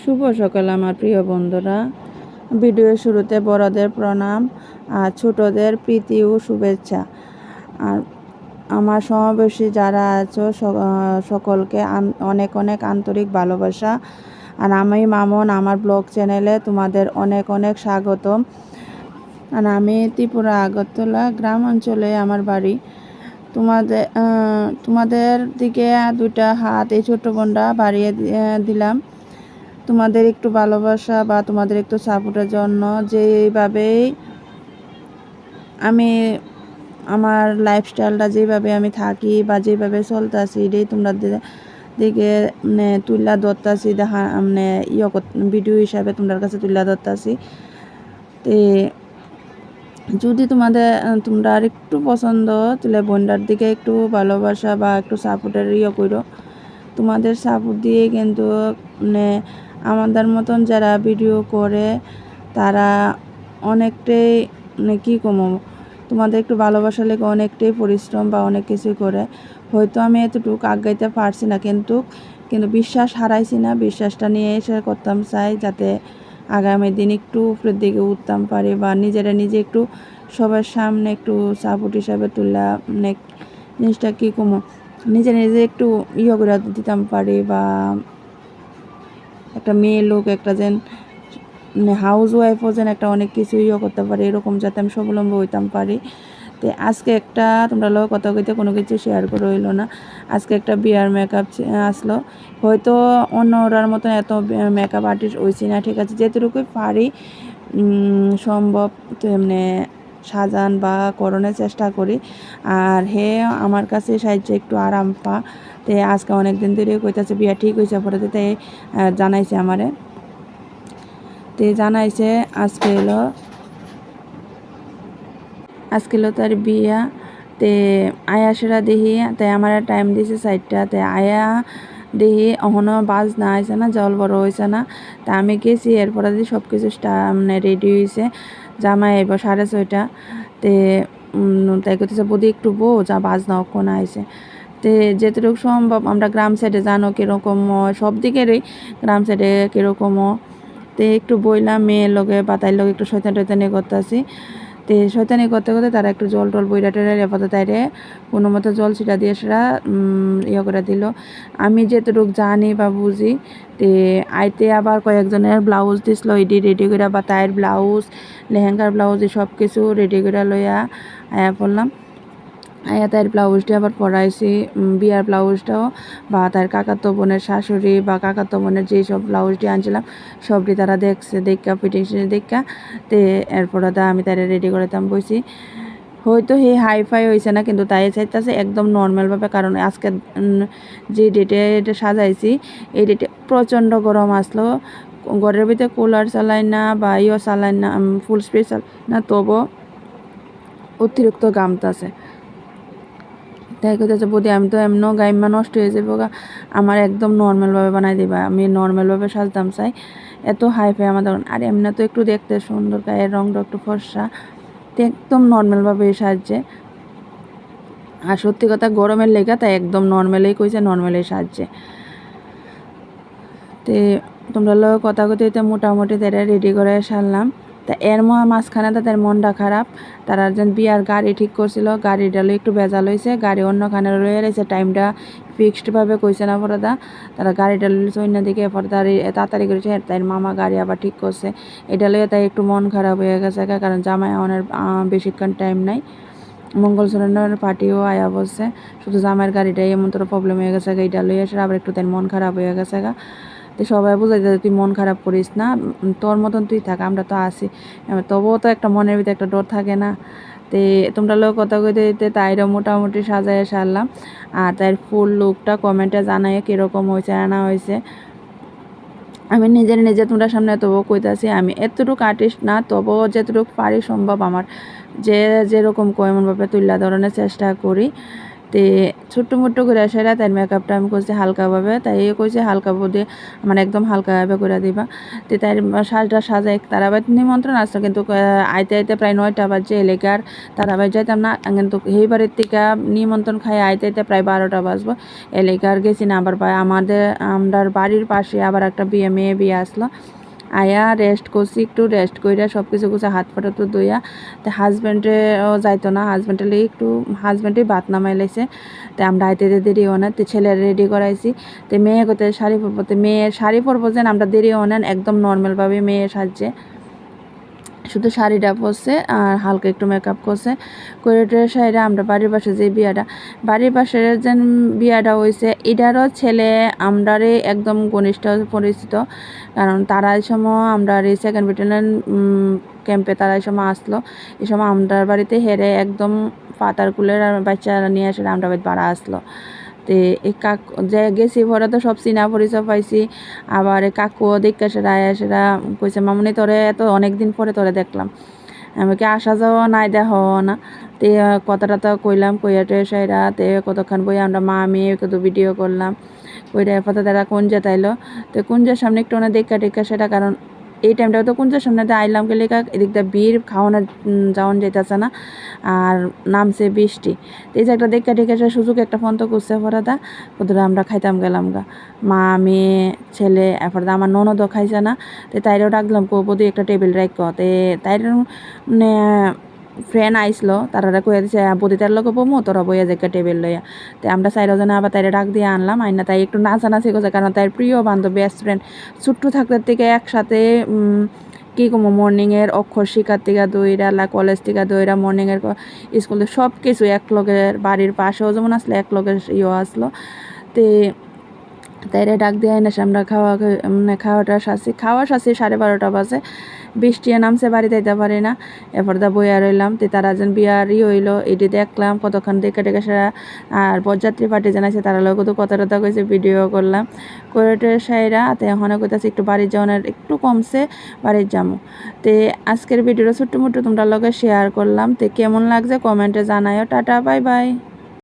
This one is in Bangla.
শুভ সকাল আমার প্রিয় বন্ধুরা। ভিডিওর শুরুতে বড়দের প্রণাম আর ছোটদের প্রীতি ও শুভেচ্ছা। আর আমার সমাবেশী যারা আছো সকলকে অনেক অনেক আন্তরিক ভালোবাসা। আর আমি মামন, আমার ব্লগ চ্যানেলে তোমাদের অনেক অনেক স্বাগতম। আর আমি ত্রিপুরা আগরতলা গ্রাম অঞ্চলে আমার বাড়ি। তোমাদের তোমাদের দিকে দুইটা হাত এই ছোট্ট বোনটা বাড়িয়ে দিলাম। তোমাদের একটু ভালোবাসা বা তোমাদের একটু সাপোর্টের জন্য যেভাবেই আমি আমার লাইফস্টাইলটা যেভাবে আমি থাকি বা যেভাবে চলতেছি, এটাই তোমরা দিকে মানে তুলা ধরতাছি, দেখা মানে ইয়ে ভিডিও হিসাবে তোমাদের কাছে তুলা ধরতাছি। তে যদি তোমাদের তোমরা আর একটু পছন্দ, তাহলে বোনটার দিকে একটু ভালোবাসা বা একটু সাপোর্টের ইয়ে করো তোমাদের সাপোর্ট দিয়ে কিন্তু মানে আমাদের মতন যারা ভিডিও করে, তারা অনেকটাই মানে কী কমো, তোমাদের একটু ভালোবাসা লেগে অনেকটাই পরিশ্রম বা অনেক কিছু করে। হয়তো আমি এতটুকু আগাইতে পারছি না, কিন্তু কিন্তু বিশ্বাস হারাইছি না। বিশ্বাসটা নিয়ে এসে করতাম চাই যাতে আগামী দিন একটু উপরের দিকে উঠতাম পারি বা নিজেরা নিজে একটু সবার সামনে একটু সাপোর্ট হিসাবে তুললা মানে জিনিসটা কী কমো, নিজে নিজে একটু ইয়ে করে দিতাম পারি বা একটা মেয়ে লোক, একটা যেন মানে হাউস ওয়াইফও যেন একটা অনেক কিছু ইয়ে করতে পারে, এরকম যাতে আমি স্বাবলম্বী হইতাম পারি। তো আজকে একটা, তোমরা লোক কথা কইতে কোনো কিছু শেয়ার করে হইল না। আজকে একটা বিয়ার মেকআপ আসলো। হয়তো অন্য ওরার মতন এত মেকআপ আর্টিস্ট হয়েছি না, ঠিক আছে? যেটুকুই পারি সম্ভব, তো এমনি সাজান বা করণের চেষ্টা করি। আর হে, আমার কাছে সাহায্য একটু আরাম পা তে আজকে অনেক দিন ধরে কইতাছে, বিয়া ঠিক হয়েছে পরে তাই জানাইছে আমারে। তে জানাইছে, আজকে এলো আজকে এলো তার বিয়া। তে আয়া সেরা দেখি তাই আমার টাইম দিছে সাইডটা তে আয়া দেখি অহনো বাজ না আইছে না, জল বড় হয়েছে না। তা আমি গেছি, এরপরে দিয়ে সব কিছু মানে রেডি হয়েছে জামাই এবার সাড়ে ছয়টা। তে তাই করতেছে বদি, একটু বো যা বাজনা অক্ষণ আইছে। তে যেটুকু সম্ভব, আমরা গ্রাম সাইডে জানো কীরকম, সব দিকেরই গ্রাম সাইডে কীরকম। তে, একটু বইলাম মেয়ের লগে বা তাই লগে একটু শৈতান টৈতানি করতেছি। তে শয়তানি করতে করতে তারা একটু জল টল বইরা টেরা রেপাতে তাইরে কোনো মতো জল ছিটা দিয়ে সেটা ইয়ে করে দিল। আমি যেতটুক জানি বা বুঝি তে আইতে আবার কয়েকজনের ব্লাউজ দিছিল এডি রেডি করে বা তাইয়ের ব্লাউজ, লেহেঙ্গার ব্লাউজ সব কিছু রেডি করে লইয়া আয়া পড়লাম। আয়া তার ব্লাউজটা আবার পরাইছি বিয়ার ব্লাউজটাও বা তার কাকাতো বোনের শাশুড়ি বা কাকাতো বোনের যেই সব ব্লাউজটি আনছিলাম সবটি তারা দেখছে, দেখা ফিটিংস দেখা। তে এরপরে তা আমি তারা রেডি করে দাম বইছি। হয়তো হে হাই ফাই হয়েছে না, কিন্তু তাই চাইতেছে একদম নর্মালভাবে কারণ আজকে যে ডেটে এটা সাজাইছি, এই ডেটে প্রচণ্ড গরম আসলো। ঘরের ভিতরে কুলার চালাই না বা ইয়ে চালাই না ফুল স্পেশাল না তবু অতিরিক্ত গামতাছে তাই করতেছে বৌদি, আমি তো এমনও গাইমা নষ্ট হয়ে যাব আমার একদম নর্মালভাবে বানাই দিবা। আমি নর্মালভাবে সাজতাম, চাই। এত হাই ফাই আমাদের আর এমনি তো একটু দেখতে সুন্দর, গায়ের রংটা একটু ফর্সা। একদম নর্মালভাবে সাজছে। আর সত্যি কথা, গরমের লেগা তাই একদম নর্মালেই কইছে, নর্মালেই সাজছে। তে তোমরা লোক কথা কথিতে মোটামুটি তারা রেডি করে সারলাম। তা এর মাঝখানে তাদের মনটা খারাপ। তারা একজন বিয়ার গাড়ি ঠিক করছিল, গাড়িটা একটু বেজাল হয়েছে, গাড়ি অন্যখানে রয়ে রয়েছে টাইমটা ফিক্সডভাবে কইছে না পরে দা তারা গাড়িটা লইছে অন্য দিকে পরে তার তাড়াতাড়ি করেছে তাই মামা গাড়ি আবার ঠিক করছে। এটা লইয়ে তাই একটু মন খারাপ হয়ে গেছে কারণ জামাই অনেক বেশিক্ষণ টাইম নাই। মঙ্গলচরণের পার্টিও আয়া বসছে। শুধু জামাইয়ের গাড়িটাই এমন তোর প্রবলেম হয়ে গেছে গা এটা লইয়ে আবার একটু তাই মন খারাপ হয়ে গেছে গা তো সবাই বুঝাই যে তুই মন খারাপ করিস না, তোর মতন তুই থাক, আমরা তো এবার তবুও তো একটা মনের ভিতরে একটা ডর থাকে না। তে তোমরা লোক কথা কইতে দিতে তাইরও মোটামুটি সাজায় সারলাম। আর তার ফুল লুকটা কমেন্টে জানাই কীরকম হয়েছে আনা হয়েছে আমি নিজের নিজে তোমরা সামনে তবুও কইতাছি, আমি এতটুকু আর্টিস্ট না, তবুও যতটুকু পারি সম্ভব আমার। যে যেরকম কয় এমনভাবে তুল্লা ধরনের চেষ্টা করি। তে ছোট্ট মোট্ট করে সেরা তার মেকআপটা আমি করছি হালকাভাবে তাই এ কইছে হালকা বোধে মানে একদম হালকাভাবে করে দিবা। তো তাই সাজটা সাজা সাজাই তারাবাই নিমন্ত্রণ আসতো কিন্তু আইতে আইতে প্রায় নয়টা বাজে এলাকার তারাবাই যাইতাম না, কিন্তু এই বাড়ির থেকে নিমন্ত্রণ খাই আইতে আইতে প্রায় বারোটা বাজবো। এলাকার গেছি না, আবার আমাদের আমরার বাড়ির পাশে আবার একটা বিয়ে, মেয়ে বিয়ে আসলো। আয়া রেস্ট করছি, একটু রেস্ট কইরা সব কিছু কিছু হাত ফাটা তো দইয়া তো হাজব্যান্ডেও যাইতো না হাজব্যান্ডে লেগে একটু হাজব্যান্ডে ভাত নামাই লাইছে। তো আমরা আইতে দেরি না তো ছেলে রেডি করাইছি। তো মেয়ে কোথায় শাড়ি পরবো, তো মেয়ের শাড়ি পরবো যেন আমরা দেরি নেন একদম নর্মালভাবে মেয়ের সাজছে। শুধু শাড়িটা পরছে আর হালকা একটু মেকআপ করছে। করে সাইডে আমরা বাড়ির পাশে যে বিয়াটা, বাড়ির পাশে যে বিয়াটা হয়েছে এটারও ছেলে আমরারে একদম ঘনিষ্ঠ পরিচিত। কারণ তারা এই সময় আমরা সেকেন্ড ব্যাটালিয়ন ক্যাম্পে তারা এই সময় আসলো। এই সময় আমরার বাড়িতে হেরে একদম পাতার কুলের আর বাচ্চা নিয়ে আসলে আমরা বাড়ি বাড়া আসলো। তে এই কাক, যে গেছি ভরা তো সব চিনা পরিচয় পাইছি। আবার কাকুও দেখে সেরা সেরা কইছে, মামনি, তোরে এত অনেক দিন পরে তোরে দেখলাম। আমাকে আসা যাওয়া নাই দেখা না। তে কথাটা তো কইলাম, কইয়া টে সেরা তে কতক্ষণ বই আমরা মা মেয়ে কত ভিডিও করলাম। ওইটা কথা তারা কুঞ্জে তাইলো। তো কুঞ্জের সামনে একটু না দেখা টেকা সেটা কারণ এই টাইমটা তো কুঞ্জের সামনে তো আইলাম গেলে এদিকটা বীর খাওয়ানো যাওয়ান যেতেছে না। আর নামছে বৃষ্টি। তো এই যে একটা দেখা টেকা সে সুযোগ, একটা ফোন তো করছে ফরাদা ওদের আমরা খাইতাম, গেলাম গা। মা, মেয়ে, ছেলে, এরপর আমার ননদও খাইছে না। তো তাইরেও ডাকলাম কো বদি একটা টেবিল রাখ তে তাইর মানে ফ্রেন্ড আইসলো তারা কয়ে দিছে বদি লোক বমু, তোরা বইয়া যে টেবিল লইয়া। তো আমরা চাইরজনে আবার তাইরে ডাক দিয়ে আনলাম, আইনা তাই একটু নাচানাচি করছে, কারণ তার প্রিয় বান্ধব বেস্ট ফ্রেন্ড ছোট্ট থাকতে থেকে একসাথে কি কমো মর্নিংয়ের অক্ষর শিকার থেকে দইরা, লা কলেজ থেকে দইরা মর্নিংয়ের স্কুল সব কিছু এক লোকের বাড়ির পাশেও যেমন আসলো, এক লোকের ইয়ে আসলো। তে তাইরে ডাক দিয়ে আইনা আমরা খাওয়া মানে খাওয়াটা সাসি খাওয়া সাসি সাড়ে বারোটা বাজে। বৃষ্টি নামছে বাড়িতে যেতে পারি না। এরপর দা বইয়া রইলাম, তে তারা যেন বিয়ার ই হইল, এটি দেখলাম, কতক্ষণ দেখে ডেকে সেরা আর বরযাত্রী পার্টি জানাইছে, তারা লোক তো কথা টথা কইছে ভিডিও করলাম। করে টরে সাইরা, তে এখন কইতাছে একটু বাড়ির যাওয়ার একটু কমছে, বাড়ির যামো তে আজকের ভিডিওটা ছোট্ট মোট্ট তোমরা লগে শেয়ার করলাম, তে কেমন লাগছে কমেন্টে জানাইও। Tata bye bye